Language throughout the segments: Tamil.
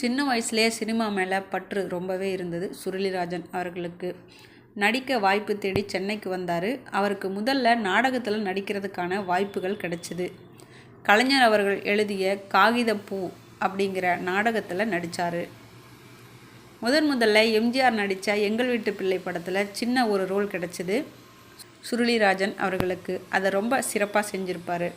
சின்ன வயசுலேயே சினிமா மேலே பற்று ரொம்பவே இருந்தது. சுருளிராஜன் அவர்களுக்கு நடிக்க வாய்ப்பு தேடி சென்னைக்கு வந்தார். அவருக்கு முதல்ல நாடகத்தில் நடிக்கிறதுக்கான வாய்ப்புகள் கிடைச்சிது. கலைஞர் அவர்கள் எழுதிய காகிதப்பூ அப்படிங்கிற நாடகத்தில் நடித்தார் முதன் முதல்ல எம்ஜிஆர் நடித்த எங்கள் வீட்டு பிள்ளை படத்தில் சின்ன ஒரு ரோல் கிடச்சிது சுருளிராஜன் அவர்களுக்கு. அதை ரொம்ப சிறப்பாக செஞ்சுருப்பார்.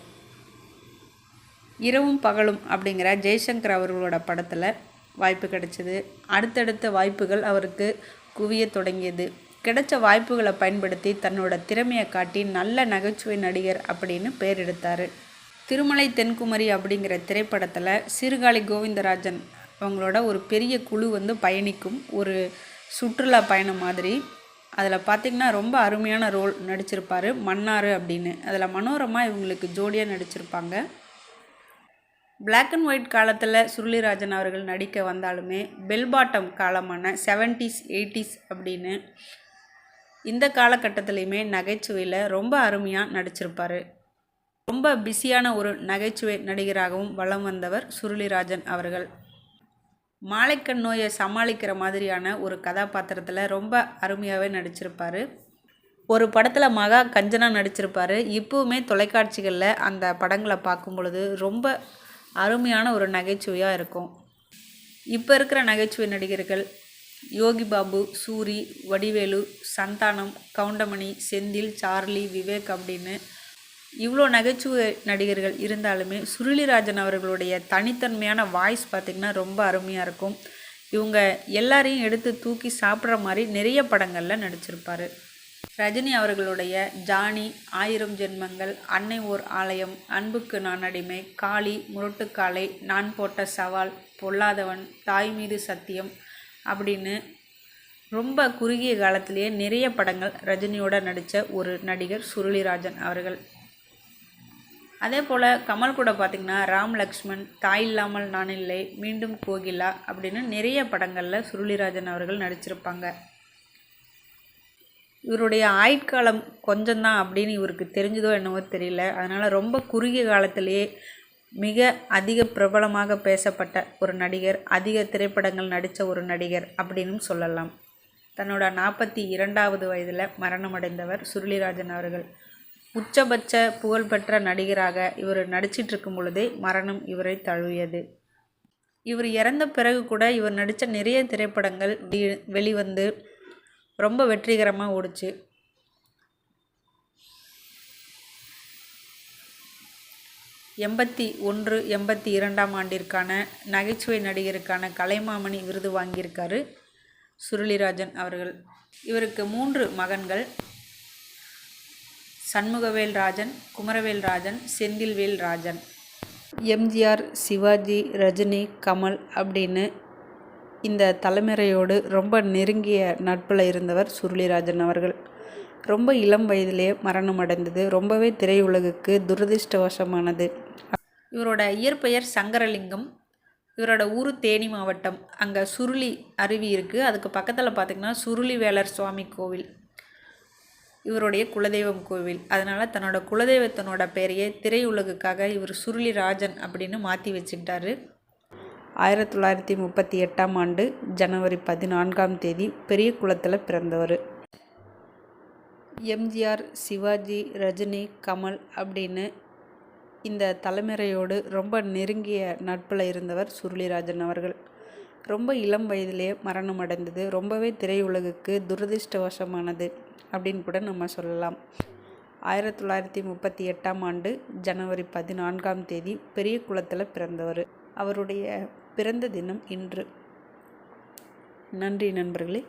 இரவும் பகலும் அப்படிங்கிற ஜெய்சங்கர் அவர்களோட படத்தில் வாய்ப்பு கிடைச்சிது. அடுத்தடுத்த வாய்ப்புகள் அவருக்கு குவிய தொடங்கியது. கிடைச்ச வாய்ப்புகளை பயன்படுத்தி தன்னோட திறமையை காட்டி நல்ல நகைச்சுவை நடிகர் அப்படின்னு பேர் எடுத்தார். திருமலை தென்குமரி அப்படிங்கிற திரைப்படத்தில் சீர்காழி கோவிந்தராஜன் அவங்களோட ஒரு பெரிய குழு வந்து பயணிக்கும் ஒரு சுற்றுலா பயணம் மாதிரி. அதில் பார்த்திங்கன்னா ரொம்ப அருமையான ரோல் நடிச்சிருப்பார் மன்னார் அப்படின்னு. அதில் மனோரமாக இவங்களுக்கு ஜோடியாக நடிச்சிருப்பாங்க. பிளாக் அண்ட் ஒயிட் காலத்தில் சுருளிராஜன் அவர்கள் நடிக்க வந்தாலுமே பெல் பாட்டம் காலமான செவன்டிஸ் எயிட்டிஸ் அப்படின்னு இந்த காலகட்டத்துலேயுமே நகைச்சுவையில் ரொம்ப அருமையாக நடிச்சிருப்பார். ரொம்ப பிஸியான ஒரு நகைச்சுவை நடிகராகவும் வலம் வந்தவர் சுருளிராஜன் அவர்கள். மாலைக்கண் நோயை சமாளிக்கிற மாதிரியான ஒரு கதாபாத்திரத்தில் ரொம்ப அருமையாகவே நடிச்சிருப்பார். ஒரு படத்தில் மகா கஞ்சனா நடிச்சிருப்பார். இப்போவுமே தொலைக்காட்சிகளில் அந்த படங்களை பார்க்கும் பொழுது ரொம்ப அருமையான ஒரு நகைச்சுவையாக இருக்கும். இப்போ இருக்கிற நகைச்சுவை நடிகர்கள் யோகி பாபு சூரி வடிவேலு சந்தானம் கவுண்டமணி செந்தில் சார்லி விவேக் அப்படின்னு இவ்வளோ நகைச்சுவை நடிகர்கள் இருந்தாலுமே சுருளிராஜன் அவர்களுடைய தனித்தன்மையான வாய்ஸ் பார்த்திங்கன்னா ரொம்ப அருமையாக இருக்கும். இவங்க எல்லாரையும் எடுத்து தூக்கி சாப்பிட்ற மாதிரி நிறைய படங்களில் நடிச்சிருப்பார். ரஜினி அவர்களுடைய ஜானி ஆயிரம் ஜென்மங்கள் அன்னை ஓர் ஆலயம் அன்புக்கு நான் அடிமை காளி முரட்டுக்காலை நான் போட்ட சவால் பொல்லாதவன் தாய் மீது சத்தியம் அப்படின்னு ரொம்ப குறுகிய காலத்திலேயே நிறைய படங்கள் ரஜினியோட நடித்த ஒரு நடிகர் சுருளிராஜன் அவர்கள். அதே போல் கமல் கூட பார்த்திங்கன்னா ராம் லக்ஷ்மண் தாய் இல்லாமல் நான் இல்லை மீண்டும் கோகிலா அப்படின்னு நிறைய படங்களில் சுருளிராஜன் அவர்கள் நடிச்சிருப்பாங்க. இவருடைய ஆயுட்காலம் கொஞ்சம்தான் அப்படின்னு இவருக்கு தெரிஞ்சதோ என்னவோ தெரியல. அதனால் ரொம்ப குறுகிய காலத்திலேயே மிக அதிக பிரபலமாக பேசப்பட்ட ஒரு நடிகர் அதிக திரைப்படங்கள் நடித்த ஒரு நடிகர் அப்படின்னு சொல்லலாம். தன்னோட நாற்பத்தி இரண்டாவது வயதில் மரணமடைந்தவர் சுருளிராஜன் அவர்கள். உச்சபட்ச புகழ்பெற்ற நடிகராக இவர் நடிச்சிட்டு இருக்கும் பொழுதே மரணம் இவரை தழுவியது. இவர் இறந்த பிறகு கூட இவர் நடித்த நிறைய திரைப்படங்கள் வெளிவந்து ரொம்ப வெற்றிகரமாக ஓடுச்சு. எண்பத்தி ஒன்று எண்பத்தி இரண்டாம் ஆண்டிற்கான நகைச்சுவை நடிகருக்கான கலைமாமணி விருது வாங்கியிருக்காரு சுருளிராஜன் அவர்கள். இவருக்கு மூன்று மகன்கள். சண்முகவேல் ராஜன் குமரவேல் ராஜன் செந்தில்வேல் ராஜன் எம்ஜிஆர் சிவாஜி ரஜினி கமல் அப்படின்னு இந்த தலைமுறையோடு ரொம்ப நெருங்கிய நட்பில் இருந்தவர் சுருளிராஜன் அவர்கள். ரொம்ப இளம் வயதிலேயே மரணம் அடைந்தது. ரொம்பவே திரையுலகுக்கு துரதிருஷ்டவசமானது. இவரோட இயற்பெயர் சங்கரலிங்கம். இவரோட ஊர் தேனி மாவட்டம். அங்கே சுருளி அருவி இருக்குது அதுக்கு பக்கத்தில் பார்த்திங்கன்னா சுருளி வேலர் சுவாமி கோவில். இவருடைய குலதெய்வம் கோவில். அதனால் தன்னோட குலதெய்வத்தினோட பெயரையே திரையுலகுக்காக இவர் சுருளி ராஜன் அப்படின்னு மாற்றி வச்சுக்கிட்டாரு. ஆயிரத்தி தொள்ளாயிரத்தி முப்பத்தி எட்டாம் ஆண்டு ஜனவரி பதினான்காம் தேதி பெரிய குளத்தில் பிறந்தவர். எம்ஜிஆர் சிவாஜி ரஜினி கமல் அப்படின்னு இந்த தலைமுறையோடு ரொம்ப நெருங்கிய நட்பில் இருந்தவர் சுருளிராஜன் அவர்கள். ரொம்ப இளம் வயதிலேயே மரணம் அடைந்தது. ரொம்பவே திரையுலகுக்கு துரதிருஷ்டவசமானது அப்படின்னு கூட நம்ம சொல்லலாம். ஆயிரத்தி தொள்ளாயிரத்தி முப்பத்தி எட்டாம் ஆண்டு ஜனவரி பதினான்காம் தேதி பெரிய குளத்தில் பிறந்தவர். அவருடைய பிறந்த தினம் இன்று. நன்றி நண்பர்களே.